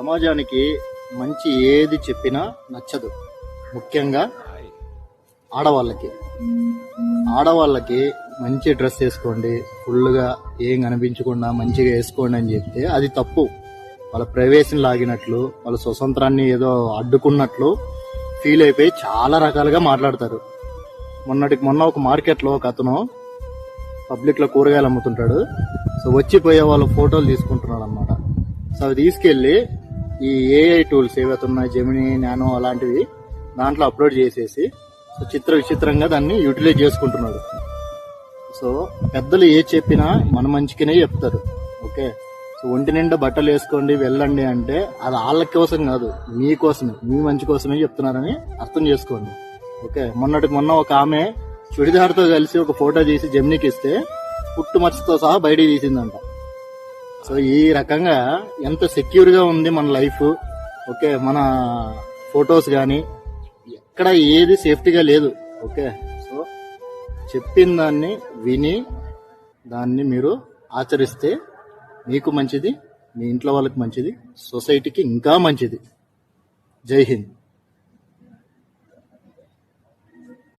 సమాజానికి మంచి ఏది చెప్పినా నచ్చదు. ముఖ్యంగా ఆడవాళ్ళకి. ఆడవాళ్ళకి మంచి డ్రెస్ వేసుకోండి ఫుల్గా ఏం కనిపించకుండా మంచిగా వేసుకోండి అని చెప్తే అది తప్పు. వాళ్ళ ప్రవేశం లాగినట్లు వాళ్ళ స్వతంత్రాన్ని ఏదో అడ్డుకున్నట్లు ఫీల్ అయిపోయి చాలా రకాలుగా మాట్లాడతారు. మొన్నటికి మొన్న ఒక మార్కెట్లో ఒక అతను పబ్లిక్లో కూరగాయలు అమ్ముతుంటాడు. సో వచ్చిపోయే వాళ్ళ ఫోటోలు తీసుకుంటున్నాడు అనమాట సో అవి తీసుకెళ్ళి ఈ ఏఐ టూల్స్ ఏవైతే ఉన్నాయి జెమిని నానో అలాంటివి దాంట్లో అప్లోడ్ చేసేసి సో చిత్ర విచిత్రంగా దాన్ని యూటిలైజ్ చేసుకుంటున్నాడు. సో పెద్దలు ఏ చెప్పినా మన మంచికినే చెప్తారు. ఓకే? సో ఒంటి నిండా బట్టలు వేసుకోండి వెళ్ళండి అంటే అది వాళ్ళ కోసం కాదు మీకోసమే మీ మంచి కోసమే చెప్తున్నారని అర్థం చేసుకోండి. ఓకే? మొన్నటి మొన్న ఒక ఆమె చుడిదార్తో కలిసి ఒక ఫోటో తీసి జమ్నికి ఇస్తే పుట్టు మచ్చతో సహా బయటికి తీసిందంట. సో ఈ రకంగా ఎంత సెక్యూర్గా ఉంది మన లైఫ్ ఓకే మన ఫొటోస్ కానీ ఎక్కడ ఏది సేఫ్టీగా లేదు ఓకే. సో చెప్పిన దాన్ని విని దాన్ని మీరు ఆచరిస్తే మీకు మంచిది మీ ఇంట్లో వాళ్ళకి మంచిది సొసైటీకి ఇంకా మంచిది. జై హింద్.